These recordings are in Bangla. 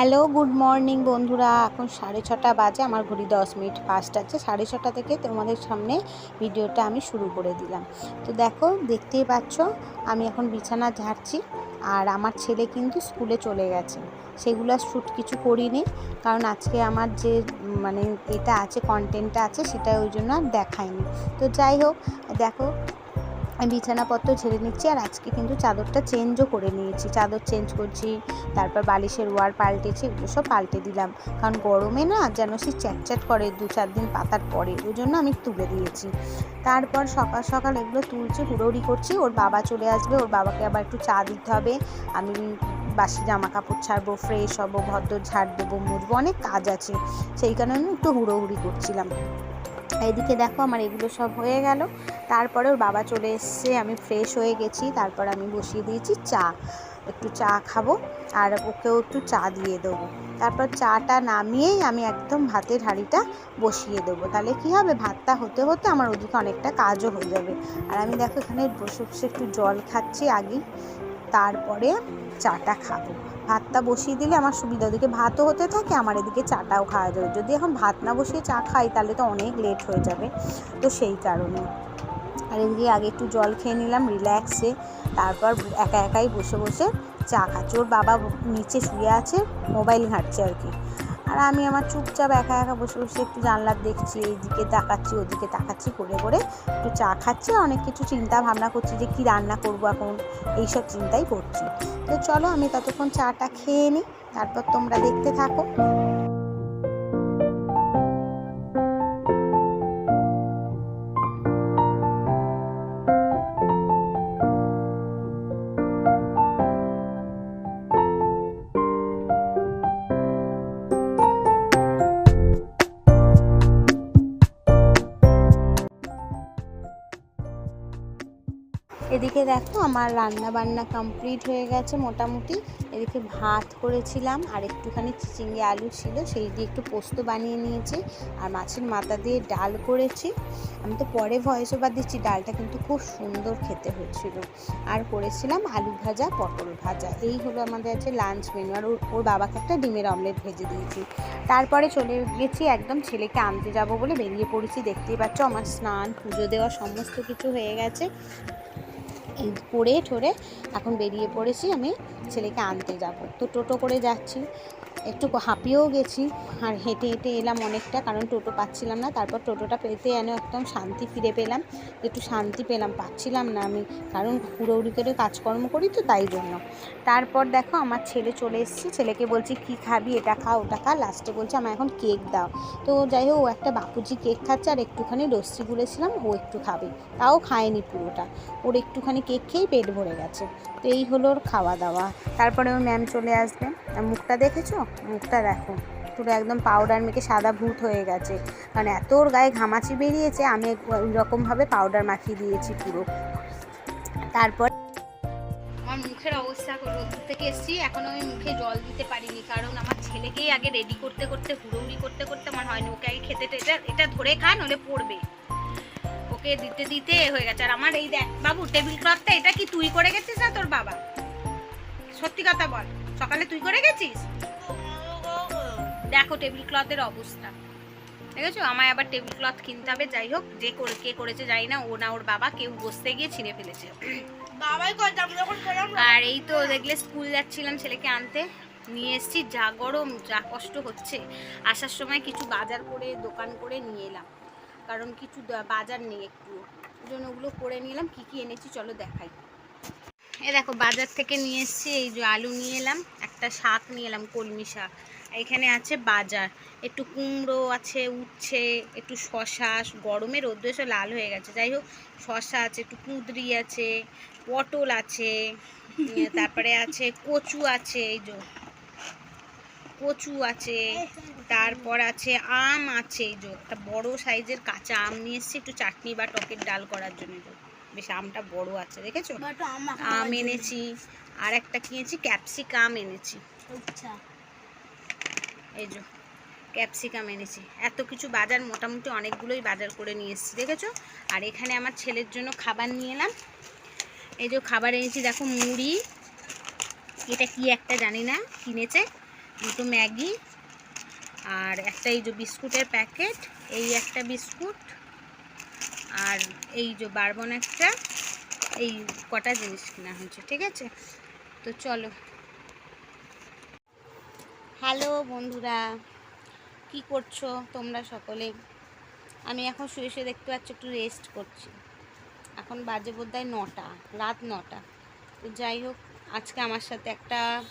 হ্যালো, গুড মর্নিং বন্ধুরা। এখন সাড়ে ছটা বাজে, আমার ঘড়ি দশ মিনিট ফাস্ট আছে। সাড়ে ছটা থেকে তোমাদের সামনে ভিডিওটা আমি শুরু করে দিলাম। তো দেখো, দেখতেই পাচ্ছ, আমি এখন বিছানা ঝাড়ছি, আর আমার ছেলে কিন্তু স্কুলে চলে গেছে। সেগুলো শ্যুট কিছু করিনি, কারণ আজকে আমার যে মানে এটা আছে কন্টেন্টটা আছে, সেটা ওই জন্য আর দেখাইনি। তো যাই হোক, দেখো বিছানাপত্র ঝেড়ে নিচ্ছি আর আজকে কিন্তু চাদরটা চেঞ্জও করে নিয়েছি। চাদর চেঞ্জ করছি, তারপর বালিশের ওয়ার পাল্টেছি, এগুলো সব পাল্টে দিলাম। কারণ গরমে না যেন সে চ্যাটচ্যাট করে দু চার দিন পাতার পরে, ওই জন্য আমি তুলে দিয়েছি। তারপর সকাল সকাল এগুলো তুলছি, হুড়োহুড়ি করছি, ওর বাবা চলে আসবে, ওর বাবাকে আবার একটু চা দিতে হবে। আমি বাসি জামা কাপড় ছাড়বো ফ্রেশ হব, ভদ্র ঝাড় দেবো, মুড়বো, অনেক কাজ আছে। সেই কারণে একটু হুড়োহুড়ি করছিলাম। এদিকে দেখো আমার এগুলো সব হয়ে গেল। তারপরে ওর বাবা চলে এসছে, আমি ফ্রেশ হয়ে গেছি। তারপর আমি বসিয়ে দিয়েছি চা, একটু চা খাব আর ওকেও একটু চা দিয়ে দেবো। তারপর চাটা নামিয়েই আমি একদম ভাতের হাঁড়িটা বসিয়ে দেবো। তাহলে কি হবে? ভাতটা হতে হতে আমার ওদিকে অনেকটা কাজও হয়ে যাবে। আর আমি দেখো এখানে বসে বসে একটু জল খাচ্ছি আগেই তারপরে চাটা খাব। ভাতটা বসিয়ে দিলে আমার সুবিধা ওদিকে ভাতও হতে থাকে, আমার এদিকে চাটাও খাওয়া যাবে যদি এখন ভাত না বসিয়ে চা খাই, তাহলে তো অনেক লেট হয়ে যাবে। তো সেই কারণে। আর এদিকে আগে একটু জল খেয়ে নিলাম রিল্যাক্সে তারপর একা একাই বসে বসে চা খাচ্ছি। ওর বাবা নিচে শুয়ে আছে মোবাইল ঘাঁটছে আর কি। আর আমি আমার চুপচাপ একা একা বসে বসে একটু জানলার দেখছি, এইদিকে তাকাচ্ছি, ওদিকে তাকাচ্ছি, করে করে একটু চা খাচ্ছি, অনেক কিছু চিন্তা ভাবনা করছি যে কি রান্না করব এখন, এইসব চিন্তাই করছি। তো চলো আমি ততক্ষণ চাটা খেয়ে নিই, তারপর তোমরা দেখতে থাকো। এদিকে দেখো আমার রান্না বান্না কমপ্লিট হয়ে গেছে মোটামুটি। এদিকে ভাত করেছিলাম আর একটুখানি চিচিঙ্গে আলু ছিল, সেই দিয়ে একটু পোস্ত বানিয়ে নিয়েছি আর মাছের মাথা দিয়ে ডাল করেছি। আমি তো পরে ভয়েস ওভার দিচ্ছি, ডালটা কিন্তু খুব সুন্দর খেতে হয়েছিল। আর করেছিলাম আলু ভাজা, পটল ভাজা। এই হলো আমাদের আছে লাঞ্চ মেনু আর ওর- বাবাকে একটা ডিমের অমলেট ভেজে দিয়েছি। তারপরে চলে গেছি, একদম ছেলেকে আনতে যাব বলে বেরিয়ে পড়েছি। দেখতেই পাচ্ছ আমার স্নান, পুজো দেওয়া সমস্ত কিছু হয়ে গেছে। করে ঠোরে এখন বেরিয়ে পড়েছি আমি ছেলেকে আনতে যাব। তো টোটো করে যাচ্ছি। একটু হাঁপিয়েও গেছি আর হেঁটে হেঁটে এলাম অনেকটা, কারণ টোটো পাচ্ছিলাম না। তারপর টোটোটা পেতে যেন একদম শান্তি ফিরে পেলাম। একটু শান্তি পেলাম, পাচ্ছিলাম না আমি, কারণ হুড়োহুড়ি করে কাজকর্ম করি তো তাই জন্য। তারপর দেখো আমার ছেলে চলে এসেছে, ছেলেকে বলছি, কি খাবি? এটা খা, ওটা খা। লাস্টে বলছে আমার এখন কেক দাও। তো যাই হোক, ও একটা বাপুজি কেক খাচ্ছে আর একটুখানি লস্যি গুলেছিলাম, ও একটু খাবে। তাও খায়নি পুরোটা। ওর একটুখানি কেক খেয়েই পেট ভরে গেছে। তো এই হলো ওর খাওয়া দাওয়া। তারপরে ওর ম্যাম চলে আসবে। মুখটা দেখেছ? মুখটা দেখো। পুরো একদম পাউডার মেখে সাদা ভূত হয়ে গেছে। কারণ এত ওর গায়ে ঘামাচি বেরিয়েছে, আমি রকমভাবে পাউডার মাখিয়ে দিয়েছি পুরো। তারপর আমার মুখের অবস্থা করো দূর থেকে এসেছি। এখন আমি মুখে জল দিতে পারিনি, কারণ আমার ছেলেকেই আগে রেডি করতে করতে, হুড়োহুড়ি করতে করতে আমার হয়নি। ওকে আগে খেতে এটা এটা ধরে খা নলে পড়বে। ওকে দিতে দিতে হয়ে গেছে। আর আমার এই দেখ বাবু টেবিল ক্লথটা এটা কি তুই করে গেছিস না তোর বাবা? সত্যি কথা বল। সকালে তুই করে গেছিস? দেখো টেবিল ক্লথের অবস্থা। দেখেছ? আমায় আবার টেবিল ক্লথ কিনতে হবে যাই হোক যে করে কে করেছে জানি না ও না ওর বাবা কেউ বসতে গিয়ে ছিঁড়ে ফেলেছে। আর এই তো দেখলে স্কুল যাচ্ছিলাম ছেলেকে আনতে। নিয়ে এসেছি যা গরম যা কষ্ট হচ্ছে। আসার সময় কিছু বাজার করে দোকান করে নিয়ে এলাম। কারণ কিছু বাজার নেই একটু ওই জন্য ওগুলো করে নিলাম কি কি এনেছি চলো দেখাই। এ দেখো, বাজার থেকে নিয়ে এসেছি। এই যে আলু নিয়ে এলাম, একটা শাক নিয়ে এলাম, কলমি শাক। এখানে আছে বাজার। একটু কুমড়ো আছে, উচ্ছে, একটু শশা গরমে রোদ্দ লাল হয়ে গেছে। যাই হোক শশা আছে, একটু কুঁদরি আছে, পটল আছে তারপরে আছে কচু আছে, এই যে কচু আছে, তারপর আছে আম আছে, এই যে একটা বড় সাইজের কাঁচা আম নিয়ে এসেছি। একটু চাটনি বা টকের ডাল করার জন্য। বেশ আমটা বড় আছে দেখেছ? আম এনেছি আর একটা কিনেছি ক্যাপসিকাম এনেছি। আচ্ছা। এই যে ক্যাপসিকাম এনেছি। এত কিছু বাজার মোটামুটি অনেকগুলোই বাজার করে নিয়ে এসেছি দেখেছ? আর এখানে আমার ছেলের জন্য খাবার নিয়ে এলাম। এই যে খাবার এনেছি দেখো মুড়ি। এটা কি একটা জানি না কিনেছে। দুটো ম্যাগি। আর একটা এই যে বিস্কুটের প্যাকেট এই একটা বিস্কুট। আর এই যে বারবন একটা, এই কটা জিনিস কেনা হয়েছে, ঠিক আছে? তো চলো। হ্যালো বন্ধুরা, কি করছ তোমরা সকলে? আমি এখন শুয়ে শুয়ে দেখতে পাচ্ছ, একটু রেস্ট করছি। এখন বাজে বোধহয় নটা, রাত নটা। তো যাই হোক, আজকে আমার সাথে একটা,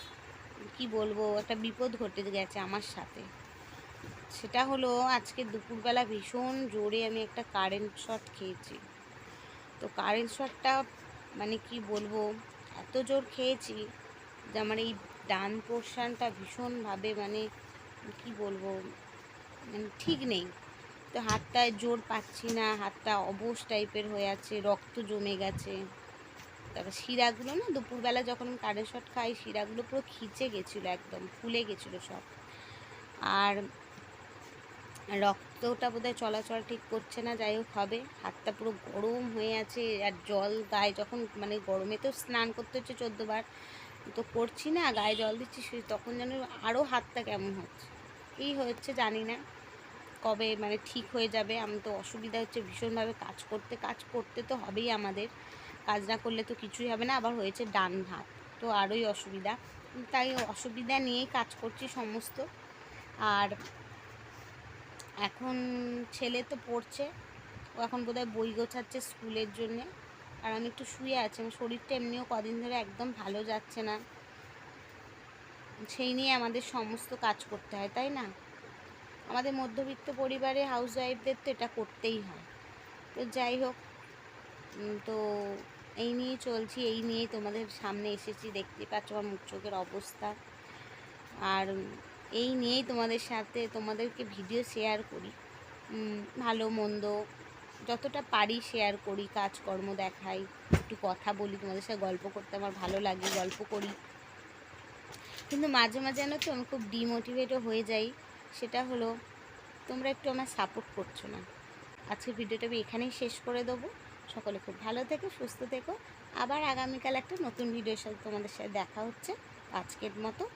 কি বলব, একটা বিপদ ঘটে গেছে আমার সাথে। সেটা হলো আজকে দুপুরবেলা ভীষণ জোরে আমি একটা কারেন্ট শট খেয়েছি। তো কারেন্ট শটটা মানে কি বলব, এত জোর খেয়েছি যে আমার এই ডান পোর্শনটা ভীষণভাবে মানে কি বলব মানে ঠিক নেই। তো হাতটায় জোর পাচ্ছি না, হাতটা অবশ টাইপের হয়ে আছে, রক্ত জমে গেছে। তারপর শিরাগুলো না, দুপুরবেলা যখন আমি কারেন্ট শট খাই, শিরাগুলো পুরো খিচে গেছিল একদম, ফুলে গেছিল সব। আর রক্তটা বোধহয় চলাচল ঠিক করছে না, যাই হোক, হবে। হাতটা পুরো গরম হয়ে আছে আর জল গায়ে যখন মানে গরমে তো স্নান করতে হচ্ছে চোদ্দোবার তো করছি না, গায়ে জল দিচ্ছি তখন যেন আরও হাতটা কেমন হচ্ছে। এই হচ্ছে জানি না। কবে মানে ঠিক হয়ে যাবে আমি তো অসুবিধা হচ্ছে, ভীষণভাবে কাজ করতে কাজ করতে তো হবেই আমাদের। কাজ না করলে তো কিছুই হবে না, আবার হয়েছে ডান হাত, তো আরোই অসুবিধা। তাই অসুবিধা নিয়েই কাজ করছি সমস্ত। আর এখন ছেলে তো পড়ছে, ও এখন বোধহয় বই গোছাচ্ছে স্কুলের জন্যে। আর আমি একটু শুয়ে আছি, আমার শরীরটা এমনিও কদিন ধরে একদম ভালো যাচ্ছে না। সেই নিয়ে আমাদের সমস্ত কাজ করতে হয়, তাই না? আমাদের মধ্যবিত্ত পরিবারে হাউস ওয়াইফদের তো এটা করতেই হয়। তো যাই হোক তো এই নিয়ে চলছি, এই নিয়েই তোমাদের সামনে এসেছি, দেখতে পাচ্ছ আমার মুখ চোখের অবস্থা। আর এই নিয়েই তোমাদের সাথে তোমাদেরকে ভিডিও শেয়ার করি। ভালো, মন্দ, যতটা পারি শেয়ার করি, কাজকর্ম দেখাই, একটু কথা বলি, তোমাদের সাথে গল্প করতে আমার ভালো লাগে, গল্প করি। কিন্তু মাঝে মাঝে জানো তো, আমি খুব ডিমোটিভেটও হয়ে যাই। সেটা হলো, তোমরা একটু আমার সাপোর্ট করছ না। আজকের ভিডিওটা আমি এখানেই শেষ করে দেবো। সকলে খুব ভালো থেকো, সুস্থ থেকো। আবার আগামীকাল একটা নতুন ভিডিওর সাথে তোমাদের সাথে দেখা হচ্ছে। আজকের মতো